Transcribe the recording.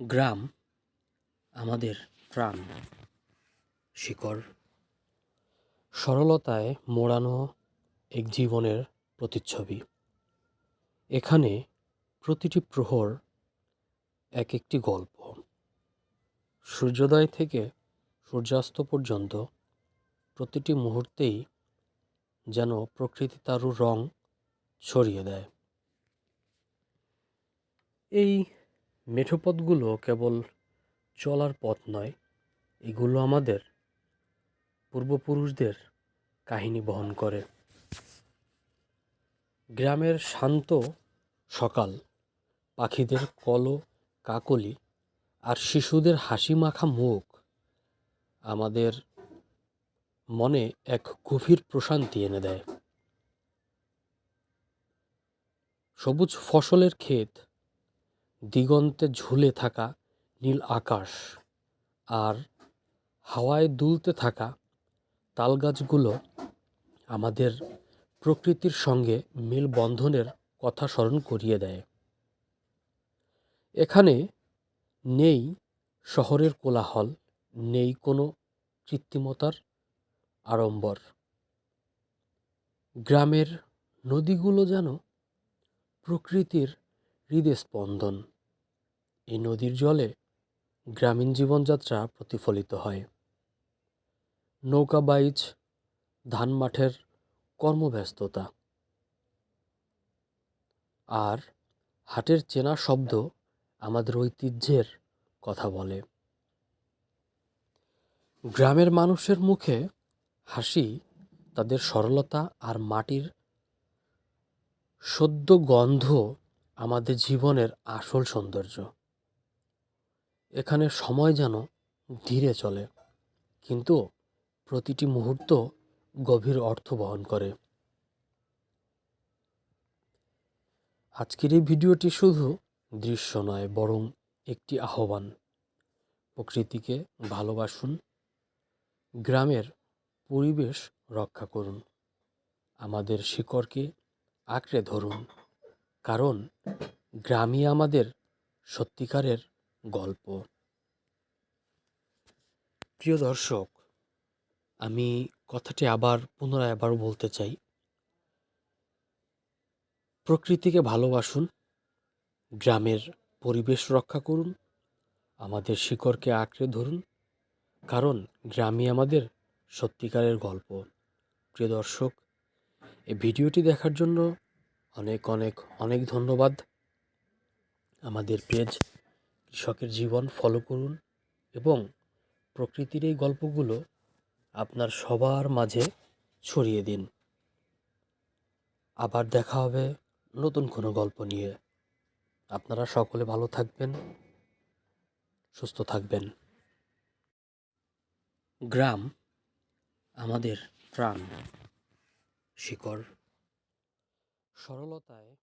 গ্রাম, আমাদের প্রাণ, শিকড়, সরলতায় মোড়ানো এক জীবনের প্রতিচ্ছবি। এখানে প্রতিটি প্রহর এক একটি গল্প। সূর্যোদয় থেকে সূর্যাস্ত পর্যন্ত প্রতিটি মুহূর্তেই যেন প্রকৃতি তার রং ছড়িয়ে দেয়। এই মেঠোপথগুলো কেবল চলার পথ নয়, এগুলো আমাদের পূর্বপুরুষদের কাহিনী বহন করে। গ্রামের শান্ত সকাল, পাখিদের কল কাকলি আর শিশুদের হাসি মাখা মুখ আমাদের মনে এক গভীর প্রশান্তি এনে দেয়। সবুজ ফসলের ক্ষেত দিগন্তে ঝুলে থাকা নীল আকাশ আর হাওয়ায় দুলতে থাকা তালগাছগুলো আমাদের প্রকৃতির সঙ্গে মেলবন্ধনের কথা স্মরণ করিয়ে দেয়। এখানে নেই শহরের কোলাহল, নেই কোনো কৃত্রিমতার আড়ম্বর। গ্রামের নদীগুলো যেন প্রকৃতির হৃদস্পন্দন। এই নদীর জলে গ্রামীণ জীবনযাত্রা প্রতিফলিত হয়। নৌকা বাইচ, ধান মাঠের কর্মব্যস্ততা। আর হাটের চেনা শব্দ আমাদের ঐতিহ্যের কথা বলে। গ্রামের মানুষের মুখে হাসি, তাদের সরলতা আর মাটির সদ্য গন্ধ আমাদের জীবনের আসল সৌন্দর্য। এখানে সময় যেন ধীরে চলে, কিন্তু প্রতিটি মুহূর্ত গভীর অর্থ বহন করে। আজকের এই ভিডিওটি শুধু দৃশ্য নয়, বরং একটি আহ্বান। প্রকৃতিকে ভালোবাসুন, গ্রামের পরিবেশ রক্ষা করুন, আমাদের শিকড়কে আঁকড়ে ধরুন, কারণ গ্রামই আমাদের সত্যিকারের গল্প। প্রিয় দর্শক, আমি কথাটি আবার পুনরায় আবার বলতে চাই। প্রকৃতিকে ভালোবাসুন, গ্রামের পরিবেশ রক্ষা করুন, আমাদের শিকড়কে আঁকড়ে ধরুন, কারণ গ্রামই আমাদের সত্যিকারের গল্প। প্রিয় দর্শক, এই ভিডিওটি দেখার জন্য অনেক অনেক অনেক ধন্যবাদ। আমাদের পেজ কৃষকের জীবন ফলো করুন এবং প্রকৃতির এই গল্পগুলো আপনার সবার মাঝে ছড়িয়ে দিন। আবার দেখা হবে নতুন কোনো গল্প নিয়ে। আপনারা সকলে ভালো থাকবেন, সুস্থ থাকবেন। গ্রাম আমাদের প্রাণ, শিকড়। সরলতায়